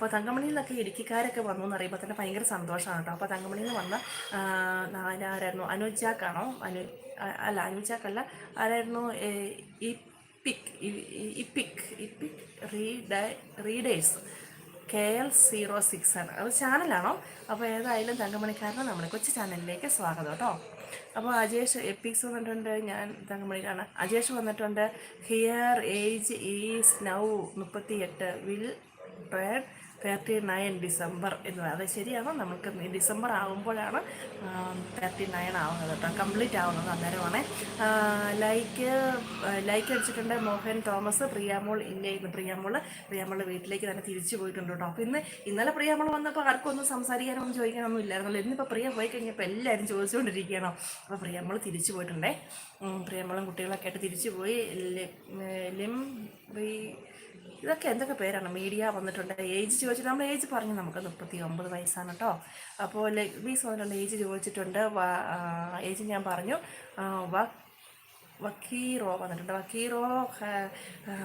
അപ്പോൾ തങ്കമണിയിൽ നിന്നൊക്കെ ഇടുക്കിക്കാരൊക്കെ വന്നു എന്ന് അറിയുമ്പോൾ തന്നെ ഭയങ്കര സന്തോഷമാണ് കേട്ടോ. അപ്പോൾ തങ്കമണിയിൽ നിന്ന് വന്ന ആരായിരുന്നു? അനുജാക്കാണോ? അനു അല്ല അനുജാക്കല്ല. ആരായിരുന്നു? ഏ, epic epic epic read readers. K L zero six ആണ്. അത് ചാനലാണോ? അപ്പോൾ ഏതായാലും തങ്കമണിക്കാരനെ നമ്മുടെ കൊച്ചു ചാനലിലേക്ക് സ്വാഗതം കേട്ടോ. അപ്പോൾ അജേഷ് എപ്പിക്സ് വന്നിട്ടുണ്ട്. ഞാൻ തങ്കമണിയിലാണ് അജേഷ് വന്നിട്ടുണ്ട്. ഹിയർ ഏജ് ഈസ് നൗ മുപ്പത്തി എട്ട് will turn thirty nine December എന്ന് പറയുന്നത്. അത് ശരിയാണോ. നമുക്ക് ഡിസംബർ ആകുമ്പോഴാണ് തേർട്ടി നയൻ ആവുന്നത് കേട്ടോ. കംപ്ലീറ്റ് ആവുന്നത് അന്നേരമാണ്. ലൈക്ക് ലൈക്ക് അടിച്ചിട്ടുണ്ട് മോഹൻ തോമസ് പ്രിയാമോൾ ഇല്ലേ ഇന്ന് പ്രിയാമോൾ പ്രിയാമോൾ വീട്ടിലേക്ക് തന്നെ തിരിച്ചു പോയിട്ടുണ്ട് കേട്ടോ. അപ്പോൾ ഇന്ന് ഇന്നലെ പ്രിയാമോൾ വന്നപ്പോൾ ആർക്കും ഒന്നും സംസാരിക്കാനോ ഒന്നും ചോദിക്കാനൊന്നും ഇല്ലായിരുന്നല്ലോ. ഇന്നിപ്പോൾ പ്രിയ പോയി കഴിഞ്ഞപ്പോൾ എല്ലാവരും ചോദിച്ചുകൊണ്ടിരിക്കുകയാണോ. അപ്പോൾ പ്രിയാമോൾ തിരിച്ചു പോയിട്ടുണ്ടേ. പ്രിയാമോളും കുട്ടികളൊക്കെ ആയിട്ട് തിരിച്ചു പോയി. ലിം ഇതൊക്കെ എന്തൊക്കെ പേരാണ്? മീഡിയ വന്നിട്ടുണ്ട്. ഏജ് ചോദിച്ചിട്ട് നമ്മൾ ഏജ് പറഞ്ഞു നമുക്ക് മുപ്പത്തി ഒമ്പത് വയസ്സാണ് കേട്ടോ അപ്പോൾ ലെഗ്ബീസ് വന്നിട്ടുണ്ട് ഏജ് ചോദിച്ചിട്ടുണ്ട്. ഏജ് ഞാൻ പറഞ്ഞു. വക്കീറോ വന്നിട്ടുണ്ട്. വക്കീറോ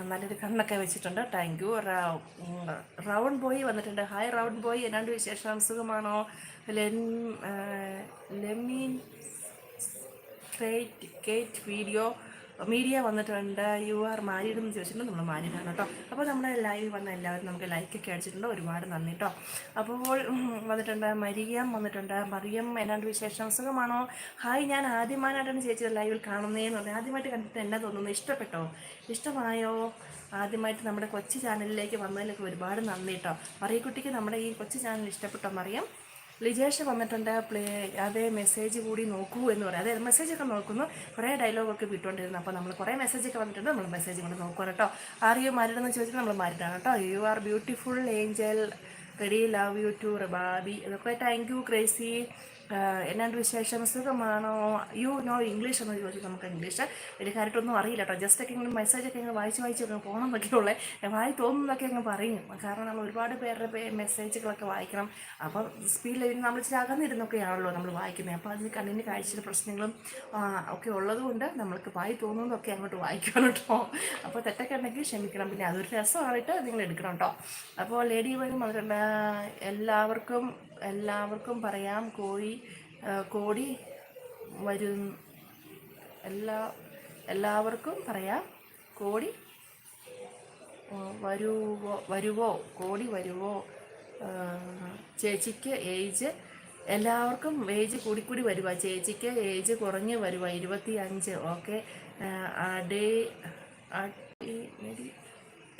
നല്ലൊരു കണ്ണൊക്കെ വെച്ചിട്ടുണ്ട്. താങ്ക് യു റൗണ്ട് ബോയ് വന്നിട്ടുണ്ട്. Hi round boy. എന്നാണ്ട് വിശേഷം? സുഖമാണോ? ലെൻ ലെമീൻ ക്രേറ്റ് കേറ്റ് വീഡിയോ. മീഡിയ വന്നിട്ടുണ്ട് യു ആർ മാരീഡ് എന്ന് ചോദിച്ചിട്ടുണ്ട് നമ്മൾ മാരീഡാണ് കേട്ടോ അപ്പോൾ നമ്മുടെ ലൈവിൽ വന്ന എല്ലാവരും നമുക്ക് ലൈക്ക് ലൈക്കൊക്കെ അടിച്ചിട്ടുണ്ട് ഒരുപാട് നന്ദി കേട്ടോ അപ്പോൾ വന്നിട്ടുണ്ട് മരിയം വന്നിട്ടുണ്ട് മറിയം എന്നാണ്ട് വിശേഷം സുഖമാണോ? ഹായ് ഞാൻ ആദ്യമായിട്ടാണ് ചേച്ചി ലൈവിൽ കാണുന്നതെന്ന് പറഞ്ഞു. ആദ്യമായിട്ട് കണ്ടിട്ട് എന്നാ തോന്നുന്നു? ഇഷ്ടപ്പെട്ടോ? ഇഷ്ടമായോ? ആദ്യമായിട്ട് നമ്മുടെ കൊച്ചു ചാനലിലേക്ക് വന്നതിലൊക്കെ ഒരുപാട് നന്ദി കേട്ടോ മറിയക്കുട്ടിക്ക് നമ്മുടെ ഈ കൊച്ചു ചാനൽ ഇഷ്ടപ്പെട്ടോ മറിയം? ലിജേഷ് വന്നിട്ടുണ്ട്. പ്ലേ അതേ മെസ്സേജ് കൂടി നോക്കൂ എന്ന് പറയാം. അതായത് മെസ്സേജൊക്കെ നോക്കുന്നു. കുറേ ഡയലോഗൊക്കെ വിട്ടുകൊണ്ടിരുന്നു. അപ്പോൾ നമ്മൾ കുറേ മെസ്സേജൊക്കെ വന്നിട്ടുണ്ട്. നമ്മൾ മെസ്സേജ് കൊണ്ട് നോക്കുക കേട്ടോ. ആർ യു മാരിഡെന്ന് ചോദിച്ചാൽ നമ്മൾ മാരിഡാണ് കേട്ടോ. You are beautiful angel ready love you too റബാബി ഇതൊക്കെ താങ്ക് യു ക്രേസി എന്നാണ്ട് വിശേഷം സുഖമാണോ യു നോ ഇംഗ്ലീഷ് എന്ന് ചോദിച്ചു നമുക്ക് ഇംഗ്ലീഷ് വലിയ കാര്യമായിട്ടൊന്നും അറിയില്ല കേട്ടോ. ജസ്റ്റ് ഒക്കെ ഇങ്ങനെ മെസ്സേജൊക്കെ ഇങ്ങനെ വായിച്ച് വായിച്ച് അങ്ങ് പോകണം എന്നൊക്കെയുള്ള. വായി തോന്നുന്നതൊക്കെ അങ്ങ് പറയും. കാരണം നമ്മൾ ഒരുപാട് പേരുടെ മെസ്സേജുകളൊക്കെ വായിക്കണം. അപ്പോൾ സ്പീഡിൽ നമ്മൾ ഇച്ചിരി അകന്നിരുന്നൊക്കെയാണല്ലോ നമ്മൾ വായിക്കുന്നത്. അപ്പോൾ അതിന് കണ്ണിന് കാഴ്ചയുടെ പ്രശ്നങ്ങളും ഒക്കെ ഉള്ളതുകൊണ്ട് നമ്മൾക്ക് വായി തോന്നുന്നതൊക്കെ അങ്ങോട്ട് വായിക്കണം കേട്ടോ. അപ്പോൾ തെറ്റൊക്കെ ഉണ്ടെങ്കിൽ ക്ഷമിക്കണം. പിന്നെ അതൊരു രസമായിട്ട് നിങ്ങൾ എടുക്കണം കേട്ടോ. അപ്പോൾ ലേഡി വരും വന്നിട്ടുണ്ട് എല്ലാവർക്കും എല്ലാവർക്കും പറയാം. കോഴി കോടി വരും. എല്ലാ എല്ലാവർക്കും പറയാം. കോടി വരുവോ വരുവോ കോടി വരുവോ. ചേച്ചിക്ക് ഏജ് എല്ലാവർക്കും ഏജ് കൂടിക്കൂടി വരുക ചേച്ചിക്ക് ഏജ് കുറഞ്ഞ് വരുക ഇരുപത്തി അഞ്ച് ഓക്കെ അടേ അടി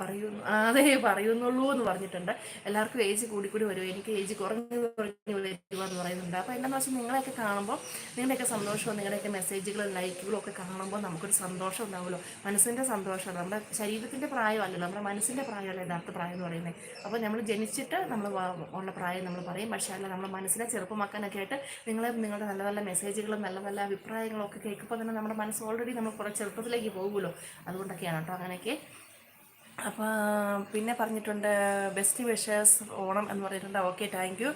പറയുന്നു. അതെ പറയുന്നുള്ളൂ എന്ന് പറഞ്ഞിട്ടുണ്ട്. എല്ലാവർക്കും ഏജ് കൂടിക്കൂടി വരും. എനിക്ക് ഏജ് കുറഞ്ഞു കുറഞ്ഞു വരിക എന്ന് പറയുന്നുണ്ട്. അപ്പോൾ എന്താണെന്ന് വെച്ചാൽ നിങ്ങളെയൊക്കെ കാണുമ്പോൾ നിങ്ങളുടെയൊക്കെ സന്തോഷവും നിങ്ങളുടെയൊക്കെ മെസ്സേജുകളും ലൈക്കുകളും ഒക്കെ കാണുമ്പോൾ നമുക്കൊരു സന്തോഷം ഉണ്ടാവുമല്ലോ. മനസ്സിന്റെ സന്തോഷമാണ്. നമ്മുടെ ശരീരത്തിന്റെ പ്രായമല്ലല്ലോ. നമ്മുടെ മനസ്സിന്റെ പ്രായമല്ല യഥാർത്ഥ പ്രായം എന്ന് പറയുന്നത്. അപ്പോൾ നമ്മൾ ജനിച്ചിട്ട് നമ്മൾ ഉള്ള പ്രായം നമ്മൾ പറയും. പക്ഷേ അല്ല നമ്മുടെ മനസ്സിനെ ചെറുപ്പമാക്കാനൊക്കെ ആയിട്ട് നിങ്ങൾ നിങ്ങളുടെ നല്ല നല്ല മെസ്സേജുകളും നല്ല നല്ല അഭിപ്രായങ്ങളൊക്കെ കേൾക്കുമ്പോൾ തന്നെ നമ്മുടെ മനസ്സ് ഓൾറെഡി നമ്മൾ കുറേ ചെറുപ്പത്തിലേക്ക് പോകുമല്ലോ. അതുകൊണ്ടൊക്കെയാണ് കേട്ടോ അങ്ങനെയൊക്കെ അപ്പോൾ പിന്നെ പറഞ്ഞിട്ടുണ്ട് ബെസ്റ്റ് വിഷേഴ്സ് ഓണം എന്ന് പറഞ്ഞിട്ടുണ്ട്. ഓക്കെ താങ്ക് യു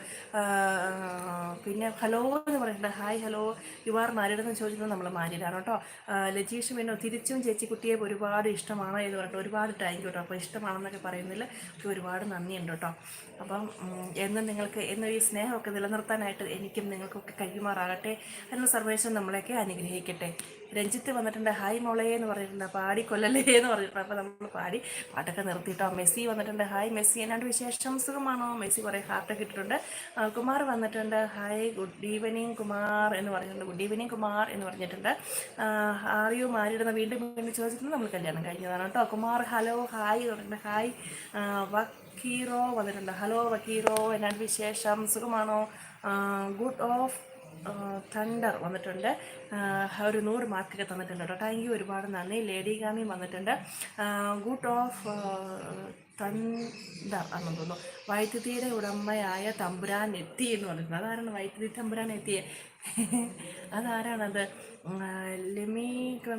പിന്നെ ഹലോ എന്ന് പറഞ്ഞിട്ടുണ്ട്. Hi hello you are married എന്ന് ചോദിക്കുന്നത് നമ്മൾ മാരീഡാണ് കേട്ടോ. ലജീഷ് പിന്നെ തിരിച്ചും ചേച്ചി കുട്ടിയെ ഒരുപാട് ഇഷ്ടമാണ് എന്ന് പറഞ്ഞിട്ട് ഒരുപാട് താങ്ക് യു കേട്ടോ അപ്പോൾ ഇഷ്ടമാണെന്നൊക്കെ പറയുന്നതിൽ എനിക്ക് ഒരുപാട് നന്ദിയുണ്ട് കേട്ടോ. അപ്പം എന്നും നിങ്ങൾക്ക് എന്നും ഈ സ്നേഹമൊക്കെ നിലനിർത്താനായിട്ട് എനിക്കും നിങ്ങൾക്കൊക്കെ കഴിയുമാറാകട്ടെ. എന്ന സർവേശം നമ്മളെയൊക്കെ അനുഗ്രഹിക്കട്ടെ. രഞ്ജിത്ത് വന്നിട്ടുണ്ട്. ഹായ് മോളേ എന്ന് പറഞ്ഞിട്ടുണ്ട്. പാടി കൊല്ലല്ലേ എന്ന് പറഞ്ഞിട്ടുണ്ട്. അപ്പോൾ നമ്മൾ പാടി പാട്ടൊക്കെ നിർത്തിയിട്ടോ. മെസ്സി വന്നിട്ടുണ്ട്. ഹായ് മെസ്സി എന്നാണ്ട് വിശേഷം? സുഖമാണോ? മെസ്സി കുറേ ഹാർട്ടൊക്കെ ഇട്ടിട്ടുണ്ട്. കുമാർ വന്നിട്ടുണ്ട്. ഹായ് ഗുഡ് ഈവനിങ് കുമാർ എന്ന് പറഞ്ഞിട്ടുണ്ട്. ഗുഡ് ഈവനിങ് കുമാർ എന്ന് പറഞ്ഞിട്ടുണ്ട്. ആർ യു മാരിടുന്ന വീണ്ടും വീണ്ടും ചോദിച്ചിട്ടുണ്ട്. നമ്മൾ കല്യാണം കഴിഞ്ഞതാണ് കേട്ടോ. കുമാർ ഹലോ ഹായ് എന്ന് പറഞ്ഞിട്ടുണ്ട്. ഹായ് വക്കീറോ വന്നിട്ടുണ്ട്. ഹലോ വക്കീറോ എന്നാണ്ട് വിശേഷം? സുഖമാണോ? ഗുഡ് ഓഫ് തണ്ടർ വന്നിട്ടുണ്ട്. ഒരു നൂറ് മാർക്കൊക്കെ തന്നിട്ടുണ്ട് കേട്ടോ. താങ്ക് യു ഒരുപാട് നന്ദി. ലേഡി ഗാമി വന്നിട്ടുണ്ട്. ഗുഡ് ഓഫ് തണ്ടർ ആണെന്ന് തോന്നുന്നു. വൈദ്യുതിയുടെ ഉടമയായ തമ്പുരാൻ എത്തി എന്ന് പറഞ്ഞിട്ടുണ്ട്. അതാരാണ് വൈദ്യുതി തമ്പുരാൻ എത്തിയേ? അതാരാണത്? ലിമി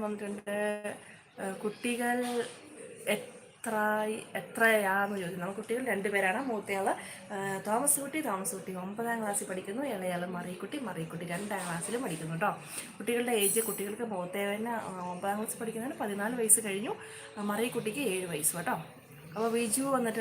വന്നിട്ടുണ്ട്. കുട്ടികൾ എത്ര എത്രയാണെന്ന് ചോദിച്ചു നമ്മൾ കുട്ടികൾ രണ്ടുപേരാണ്. മൂത്തയാൾ തോമസ് കുട്ടി തോമസ് കുട്ടി ഒമ്പതാം ക്ലാസ്സിൽ പഠിക്കുന്നു. ഇളയാൾ മറിയക്കുട്ടി മറിയക്കുട്ടി രണ്ടാം ക്ലാസ്സിൽ പഠിക്കുന്നു കേട്ടോ കുട്ടികളുടെ ഏജ് കുട്ടികൾക്ക് മൂത്തേവന് ഒമ്പതാം ക്ലാസ്സിൽ പഠിക്കുന്നതിന് പതിനാല് വയസ്സ് കഴിഞ്ഞു. മറിയക്കുട്ടിക്ക് ഏഴ് വയസ്സ് കേട്ടോ അപ്പോൾ വിജു വന്നിട്ട്